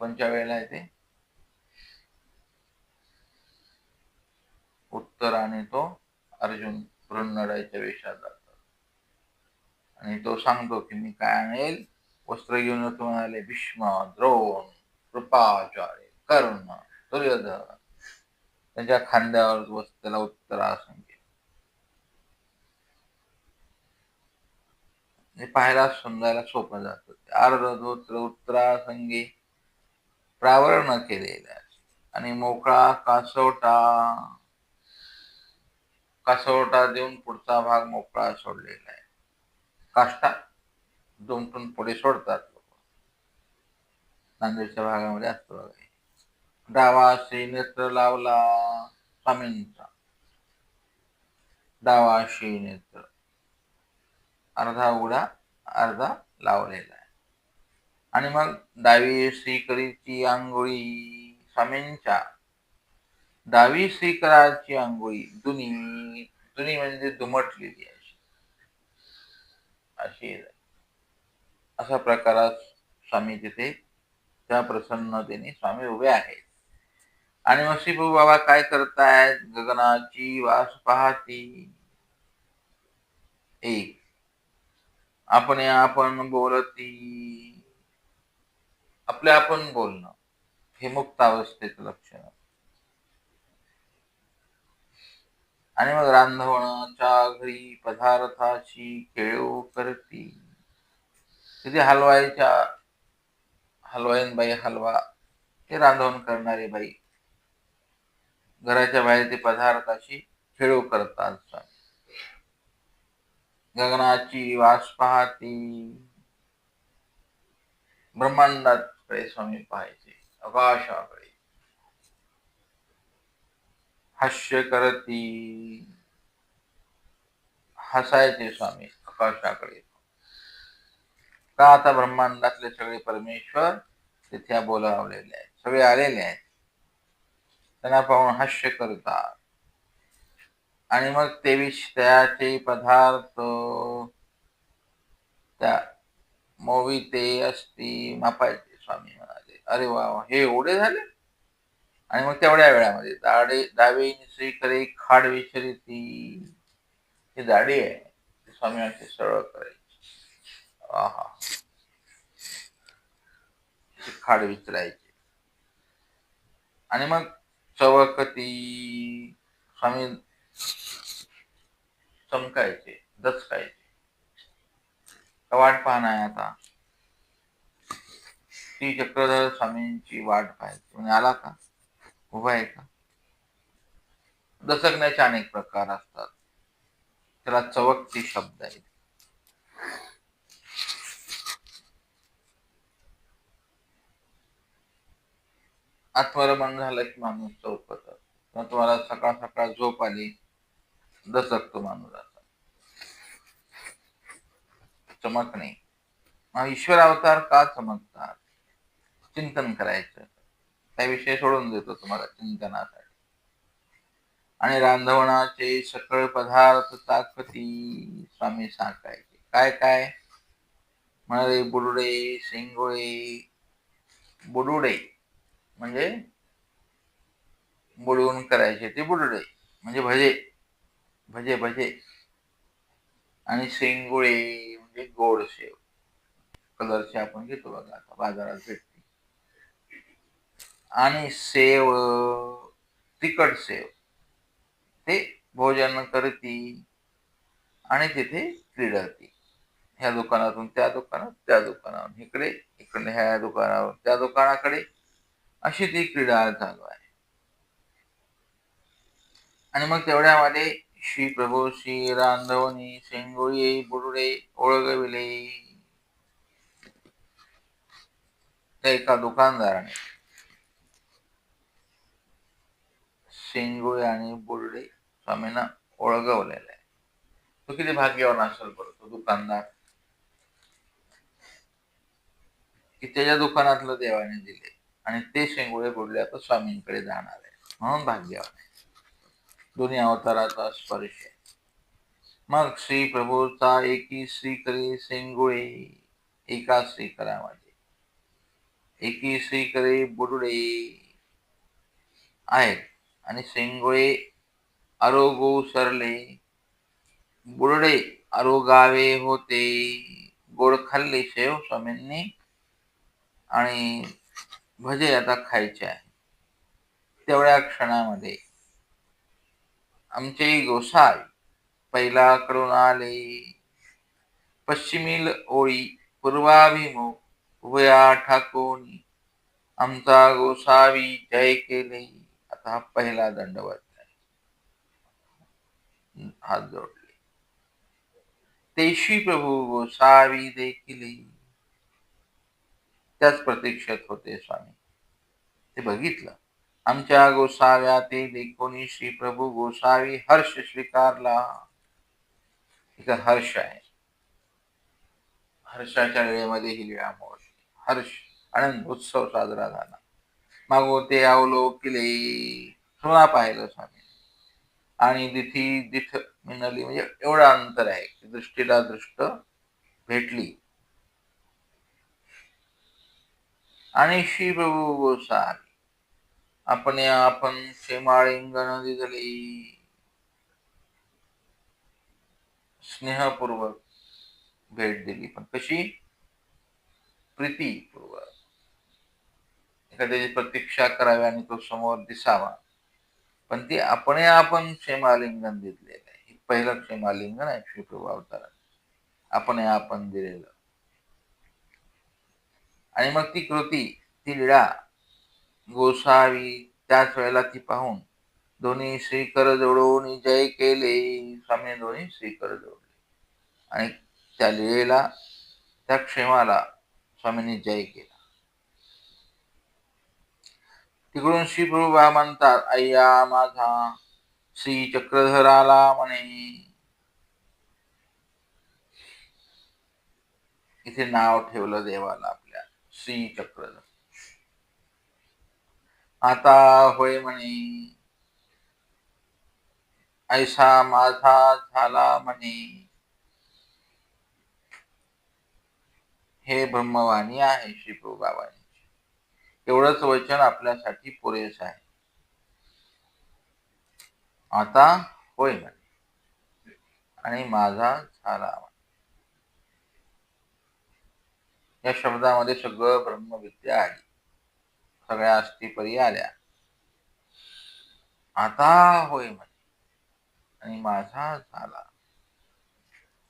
कोणत्या वेळेला येते उत्तर आणि तो अर्जुन बृहन्नडाच्या वेशात जातो आणि तो सांगतो की मी काय आणेल? वस्त्र घेऊन येतो म्हणाले भीष्म द्रोण कृपाचार्य कर्ण दुर्योधन. त्याच्या खांद्यावर वस्त्र त्याला उत्तरासंख्य पाहायला समजायला सोपं जातं. उत्तरा उत्तरासंगी प्रावरण केलेलं आणि मोकळा कासवटा कासवटा देऊन पुढचा भाग मोकळा सोडलेला आहे. काष्टा दुमटून पुढे सोडतात लोक. नांदेडच्या भागामध्ये असतो बघा डावा श्री नेत्र लावला स्वामींचा. डावा श्री नेत्र. अर्धा उघडा अर्धा लावलेला आहे. आणि मग डावी श्रीकरीची आंघोळी स्वामींच्या डावी श्रीकराची आंघोळी दुनी दुनी म्हणजे दुमटलेली अशी. अशी अशा प्रकारात स्वामी तिथे त्या प्रसन्नतेने स्वामी उभे आहेत. आणि मग बाबा काय करतायत? गगनाची वास पाहती. एक. आपण आपण बोलती. आपले आपण बोलणं. हे मुक्त अवस्थेचं लक्षण आणि मग रांधवणाच्या घरी पदार्थाची खेळ करती. तिथे हलवाईच्या हलवाईन बाई हलवा हे रांधवण करणारे बाई. घराच्या बाहेर ते पदार्थाची खेळू करतात. गगनाची वास पाहती. कडे स्वामी पाहायचे आकाशाकडे हास्य करती हसायचे स्वामी आकाशाकडे का आता ब्रह्मांडातले सगळे परमेश्वर तिथे बोलावलेले आहेत सगळे आलेले आहेत त्यांना पाहून हास्य करतात आणि मग तेवीस त्याचे पदार्थ त्या मोवी ते असती मापायचे स्वामी म्हणाले अरे वा हे एवढे झाले? आणि मग तेवढ्या वेळामध्ये दाडे श्री श्रीकडे खाड विचारिती ही दाढी आहे स्वामी असे सरळ करायची. आहा. खाड विचारायचे. आणि मग चवकती स्वामी चमकायचे दचकायचे. वाट पाहणार आता? ती चक्रधर स्वामींची वाट पाहायची. म्हणजे आला का? उभा आहे का? दसकण्याचे अनेक प्रकार असतात. त्याला चवकती शब्द आहेत. आत्मरमण झालं की माणूस चौकत मग तुम्हाला सकाळ सकाळ झोप आली दसकतो माणूस असा. चमकणे मग ईश्वर अवतार का चमकतात? चिंतन करायचं. त्याविषयी सोडून देतो तुम्हाला चिंतनासाठी. आणि रांधवणाचे सकळ पदार्थ ताकती स्वामी सांगायचे. काय काय? म्हणाले बुडुडे शेंगोळे. बुडुडे म्हणजे बुडवून करायचे ते बुडुडे म्हणजे भजे. भजे भजे. आणि शेंगुळे म्हणजे गोड शेव कलरचे आपण घेतो बघा आता बाजारात भेटतो आणि सेव तिखट सेव. ते भोजन करती आणि तिथे क्रीडती ह्या दुकानातून त्या दुकानात त्या दुकानावर इकडे इकडे ह्या दुकानावर त्या दुकानाकडे अशी ती क्रीडा चालू आहे. आणि मग तेवढ्यामध्ये श्री प्रभू श्री रांधवणी शेंगोळी बुरुडे ओळगविले. त्या एका दुकानदाराने शेंगोळे आणि बोर्डे स्वामींना ओळगवलेला आहे. तो किती भाग्यवान असेल बरं तो दुकानदार. की त्याच्या दुकानातलं देवाने दिले आणि ते शेंगोळे बुडले आता स्वामींकडे जाणार आहे म्हणून भाग्यवान आहे. दोन्ही अवताराचा स्पर्श आहे. मग श्री प्रभूचा एकी श्रीकरी शेंगोळे एका श्रीकरामध्ये एकी श्रीकरे बुडुडे आहेत. आणि सेंगोळे आरोगो सरले बुरडे आरोगावे होते. गोड खाल्ले शेव स्वामींनी आणि भजे आता खायचे आहे. तेवढ्या क्षणामध्ये आमचे गोसाय पहिला कडून आले. पश्चिमील ओळी पूर्वाभिमुख उभया ठाकोनी आमचा गोसावी जय केले. आता हा पहिला दंडवत हात जोडले. तेशी प्रभू गोसावी देखील त्याच प्रतीक्षेत होते स्वामी. ते बघितलं. आमच्या गोसाव्या ते देखोनी श्री प्रभू गोसावी हर्ष स्वीकारला. इथं हर्ष आहे. हर्षाच्या वेळेमध्ये ही लिळा हर्ष आनंद उत्सव साजरा झाला. मागो ते आवलो केले सोना पाहिलं स्वामी. आणि दिथी दिथ मिनली म्हणजे एवढं अंतर आहे की दृष्टीला दृष्ट भेटली. आणि श्री प्रभू गोसावी आपण आपण शेमाळिंगण दिली स्नेहपूर्वक भेट दिली. पण कशी? प्रीतीपूर्वक. एखाद्याची प्रतीक्षा करावी आणि तो समोर दिसावा. पण ती आपण आपण क्षेमालिंगन दिलेलं आहे. पहिलं क्षेमालिंगन आहे श्रीप्रभू अवतारात आपण आपण दिलेलं. आणि मग ती कृती ती लिळा गोसावी त्याच वेळेला ती पाहून दोन्ही श्रीकर जोडून जय केले. स्वामी दोन्ही श्रीकर जोडले. आणि त्या लिळेला त्या क्षेमाला स्वामींनी जय केले. तिकडून श्री प्रभुबा म्हणतात अय्या माझा श्री चक्रधराला म्हणे. इथे नाव ठेवलं देवाला आपल्या श्री चक्रधर. आता होय म्हणे. ऐसा माझा झाला म्हणे. हे ब्रह्मवाणी आहे श्री प्रभुबाबांनी तेवढंच वचन आपल्यासाठी पुरेस आहे. आता होय म्हणे. आणि माझा झाला या शब्दामध्ये सगळं ब्रह्मविद्या आली सगळ्या अस्थिपरी आल्या. आता होय म्हणे. आणि माझा झाला.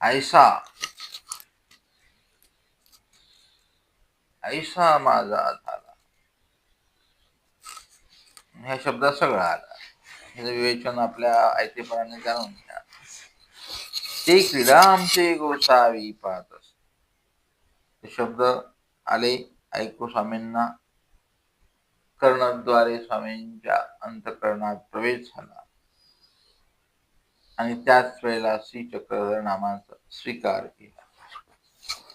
ऐसा ऐसा माझा झाला. ह्या शब्दात सगळा आला. ह्याचं म्हणजे विवेचन आपल्या ऐतेपणाने जाणून घ्या. ते क्रीडा आमचे गोसावी पाहत असते. शब्द आले ऐकू स्वामींना. कर्णद्वारे स्वामींच्या अंतकरणात प्रवेश झाला. आणि त्याच वेळेला श्री चक्रधर नामाचा स्वीकार केला.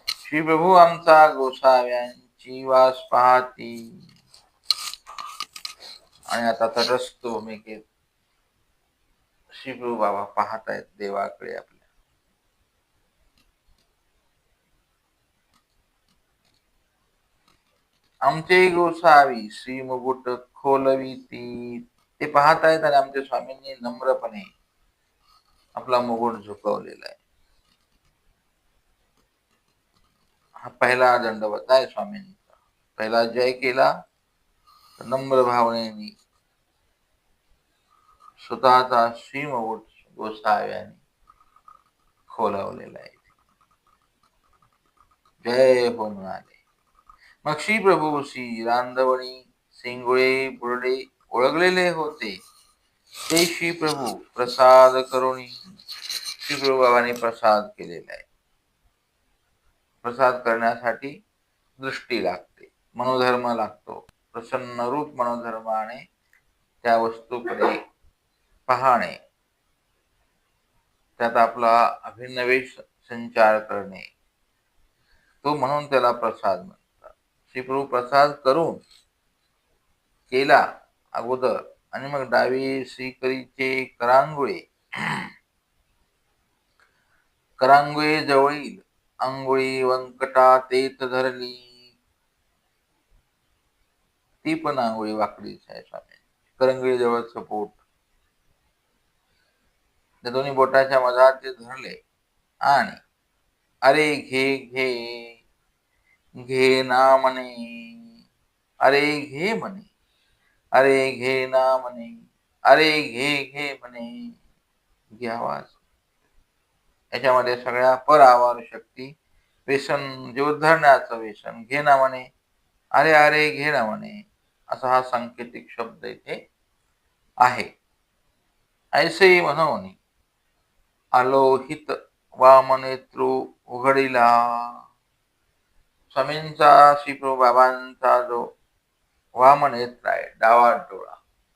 श्री प्रभू आमचा गोसाव्यांची वास पाहती आणि आता तर रचतो मी की श्रीप्रभू बाबा पाहत आहेत देवाकडे आपल्या. आमचे गोसावी श्री मुकुट खोलवी ती ते पाहत आहेत आणि आमच्या स्वामींनी नम्रपणे आपला मुकुट झुकवलेला आहे. हा पहिला दंडवत आहे स्वामींचा. पहिला जय केला नम्र भावनेनी स्वतःचा श्रीमवट गोसाव्याने खोलावलेला आहे. जय हो मग श्री प्रभू श्री रांदवणी सिंगुळे बुरडे ओळखलेले होते. ते श्री प्रभू प्रसाद करून श्री प्रभू बाबाने प्रसाद केलेला आहे. प्रसाद करण्यासाठी दृष्टी लागते मनोधर्म लागतो. प्रसन्न रूप मनोधर्माने त्या वस्तूकडे पाहणे. त्यात आपला अभिनवेश संचार करणे. तो म्हणून त्याला प्रसाद म्हणतात. श्रीप्रभू प्रसाद करून केला अगोदर आणि मग डावी श्रीकरीचे करांगुळे. करांगुळे जवळील आंघोळी वंकटा तेत धरली. ती पण आंघोळी वाकडीच आहे स्वामी करंगळी जवळचं पोट त्या दोन्ही बोटाच्या मधात ते धरले. आणि अरे घे घे घे ना म्हणे अरे घे म्हणे अरे घे ना म्हणे अरे घे घे म्हणे घे आवाज. याच्यामध्ये सगळ्या परावार शक्ती व्यसन जे उद्धरण्याचं व्यसन घे ना म्हणे अरे अरे घे ना म्हणे असा हा सांकेतिक शब्द इथे आहे. ऐसे म्हणून आलोहित वामनेत्रु उघडीला. स्वामींचा श्रीप्रभू बाबांचा जो वामनेत्र आहे डावा डोळा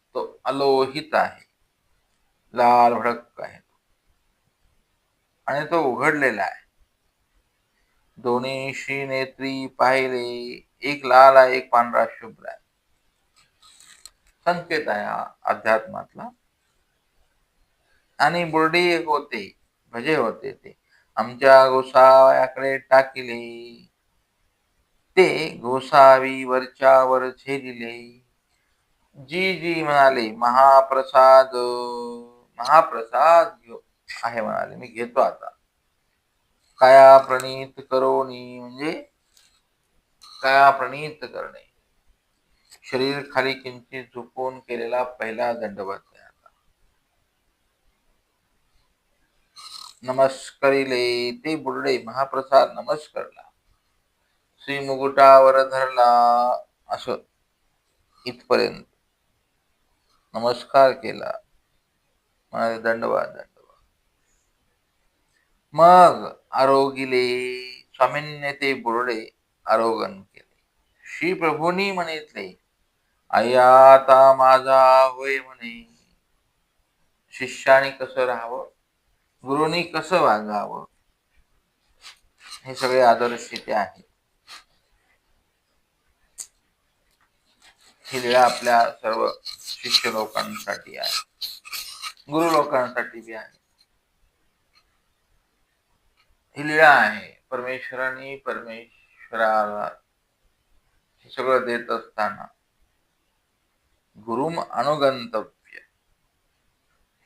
तो अलोहित आहे. लाल भडक आहे. आणि तो उघडलेला आहे. दोन्ही श्री नेत्री पाहिले एक लाल आहे एक पांढरा शुभ्र आहे. संकेत आहे अध्यात्मातला. आणि बुरडी एक होते भजे होते ते. आमच्या गोसाव्याकडे टाकिले. ते गोसावी वरच्या वर झेलिले जी जी म्हणाले महाप्रसाद महाप्रसाद आहे म्हणाले मी घेतो आता. काया प्रणीत करोनी म्हणजे काया प्रणीत करणे. शरीर खाली किंचित झुकून केलेला पहिला दंडवत. नमस्करिले ते बुरडे महाप्रसाद नमस्कारला. श्री मुकुटावर धरला असं इथपर्यंत. नमस्कार केला. म्हणाले दंडवाद दंडवाद मग आरोगिले स्वामींनी ते बुरडे आरोगण केले. श्री प्रभूंनी म्हणितले आता माझा होय म्हणे. शिष्याने कसं राहावं? गुरुनी कसं वागावं? हे सगळे आदर्श तिथे आहेत. ही लीळा आपल्या सर्व शिष्य लोकांसाठी आहे. गुरु लोकांसाठी बी आहे. ही लीळा आहे. परमेश्वराने परमेश्वराला हे सगळं देत असताना गुरुम अनुगंतव्य.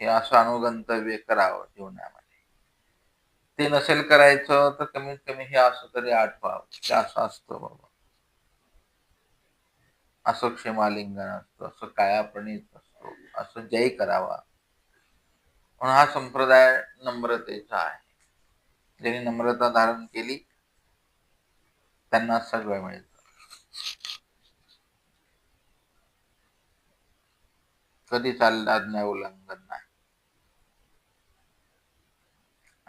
हे असं अनुगंतव्य करावं जीवनामध्ये. ते नसेल करायचं तर कमीत कमी हे असं तरी आठवावं. ते असं असतं बाबा. असं क्षेमालिंगन असतं असं कायाप्रणीत असतो असं जय करावा. म्हणून हा संप्रदाय नम्रतेचा आहे. ज्यांनी नम्रता धारण केली त्यांना सगळं मिळत. कधी चाललं आज्ञा उल्लंघन नाही.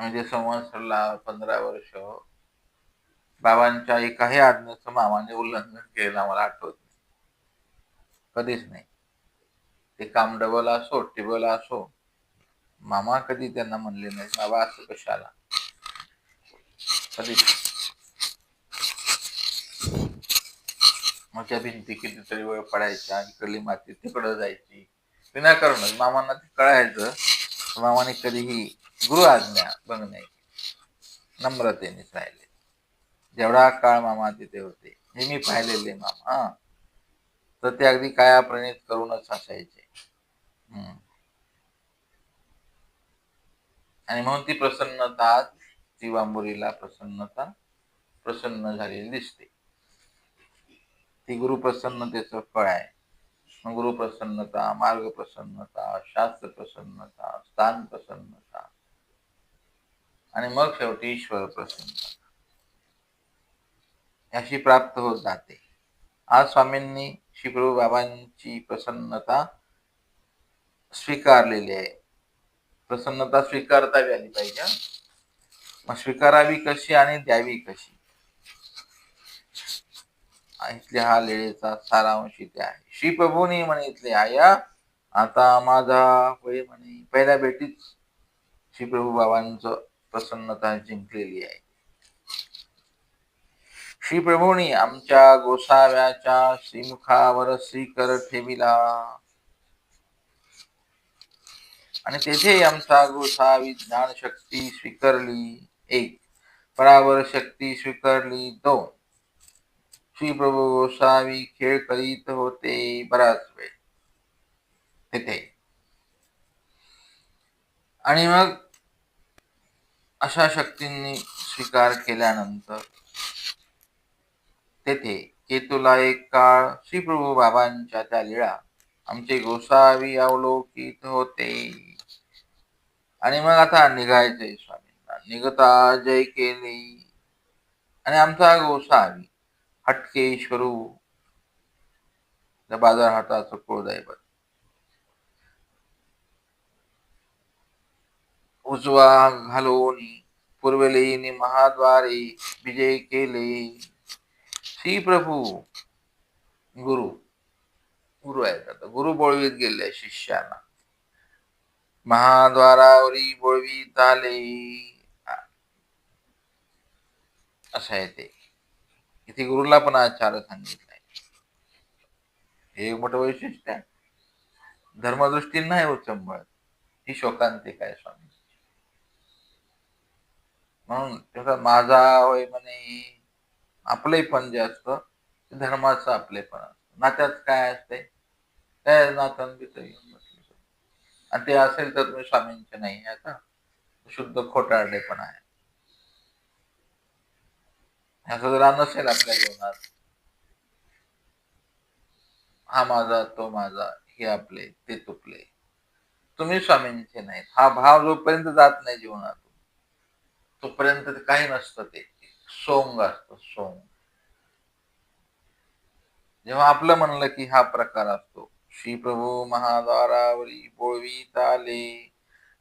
म्हणजे संवत्सरला पंधरा वर्ष बाबांच्या एकाही आज्ञेचं मामाने उल्लंघन केलं मला आठवत नाही. कधीच नाही. ते काम डबल असो टेबल असो मामा कधी त्यांना म्हणले नाही बाबा असं कशाला? कधीच मोठ्या भिंती कितीतरी वेळ पडायच्या इकडली माती तिकडं जायची. विनाकारणच मामांना ते कळायचं. मामाने कधीही गुरु आज्ञा बघणे. नम्रतेने नम्रतेनेच राहिले जेवढा काळ मामा तिथे होते हे मी पाहिलेले मामा हा. तर ते अगदी काया प्रणित करूनच असायचे. आणि म्हणून ती प्रसन्नता ती वांबुरीला प्रसन्नता प्रसन्न झालेली दिसते. ती गुरु प्रसन्नतेचं फळ आहे. गुरु प्रसन्नता मार्ग प्रसन्नता शास्त्र प्रसन्नता स्थान प्रसन्नता आणि मग शेवटी ईश्वर प्रसन्न. अशी प्राप्त होत जाते. आज स्वामींनी श्रीप्रभू बाबांची प्रसन्नता स्वीकारलेली आहे. प्रसन्नता स्वीकारतावी आली पाहिजे मग स्वीकारावी कशी आणि द्यावी कशी? इथल्या हा लेळेचा सारांश इथे आहे. श्री प्रभूनी म्हणे इथले आया आता माझा होय म्हणे पहिल्या भेटीत श्री प्रभू बाबांचं प्रसन्नता जिंकलेली आहे. श्री प्रभूंनी आमच्या गोसाव्याच्या श्रीमुखावर श्रीकर ठेविला. आणि तेथे आमचा गोसावी ज्ञान शक्ती स्वीकारली एक परावर शक्ती स्वीकारली दोन. श्री प्रभू गोसावी खेळ करीत होते बराच वेळ. तिथे. आणि मग अशा शक्तींनी स्वीकार केल्यानंतर तेथे केतूला एक काळ श्रीप्रभू बाबांच्या त्या लीळा आमचे गोसावी अवलोकित होते. आणि मग आता निघायचंय स्वामींना. निघता जय केले. आणि आमचा गोसावी हटकेश्वरू बाजार हाताचं कुळदैवत. उजवा घालून पूर्वेलीनी महाद्वारे विजय केले. श्री प्रभू गुरु गुरु आहेत आता. गुरु बोळवीत गेले शिष्याना. महाद्वारावरी बोळवीत आले. असं आहे ते. इथे गुरुला पण आचार्य सांगितलंय. हे एक मोठं वैशिष्ट्य आहे. धर्मदृष्टीने नाही उचंबळत. ही शोकांतिक आहे स्वामी. म्हणून त्याचा माझा होय म्हणे आपलेपण जे असतं ते धर्माचं आपलेपण असतं. नात्यात काय असते काय म्हटलं आणि ते असेल तर तुम्ही स्वामींचे नाही आता. शुद्ध खोटारडेपण आहे. असं जरा नसेल आपल्या जीवनात हा माझा तो माझा हे आपले ते तुपले तुम्ही स्वामींचे नाहीत. हा भाव जोपर्यंत जात नाही जीवनात तोपर्यंत ते काही नसतं ते. सोंग असतं सोंग. जेव्हा आपलं म्हणलं की हा प्रकार असतो श्री प्रभू महाद्वारावरी बोळवी ताले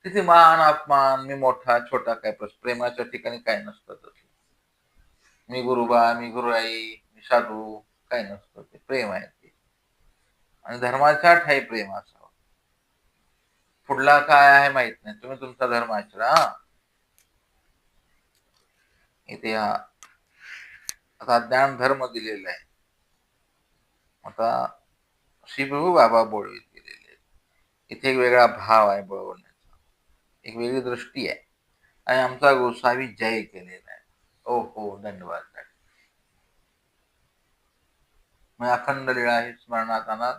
तिथे मान अपमान मी मोठा छोटा काय प्रश्न प्रेमाच्या ठिकाणी काय नसतं तसं. मी गुरुबा मी गुरु आई मी साधू काय नसतं ते. प्रेम आहे ते. आणि धर्माचा ठाई प्रेम असावा. पुढला काय आहे माहीत नाही. तुम्ही तुमचा धर्म आचरा इथे हा आता ज्ञान धर्म दिलेला आहे. आता श्रीप्रभू बाबा बोळवीत गेलेले. इथे एक वेगळा भाव आहे बोळवण्याचा एक वेगळी दृष्टी आहे. आणि आमचा गोसावी जय केलेला आहे. ओ हो धन्यवाद मग अखंड लीळा हे स्मरणात आणा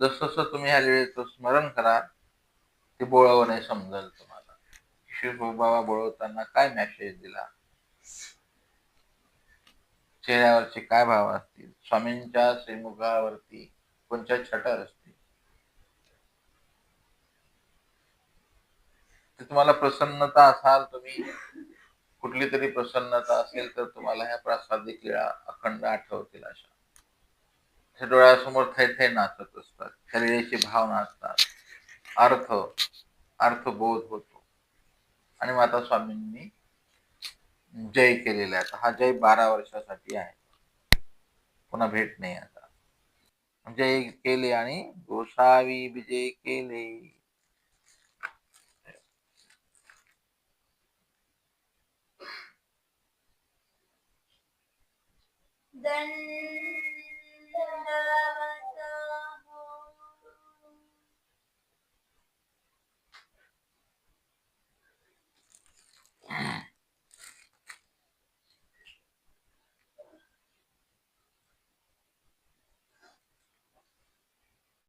जस जसं तुम्ही ह्या लिळेचं स्मरण करा ते बोळवणे समजेल तुम्हाला. शिवप्रभू बाबा बोळवताना काय मॅसेज दिला? चेहऱ्यावरचे काय भाव असतील? स्वामींच्या श्रीमुखावरती कोणत्या छटर असतील? ते तुम्हाला प्रसन्नता असाल तुम्ही कुठली तरी प्रसन्नता असेल तर तुम्हाला ह्या प्रासादिक लीळा अखंड आठवतील अशा. डोळ्यासमोर थै थै नाचत असतात. शरीराची भावना असतात. अर्थ अर्थबोध होतो. आणि माता स्वामींनी जय केलेला आहे. हा जय बारा वर्षासाठी आहे. पुन्हा भेट नाही आता. जय केले आणि गोसावी विजय केले.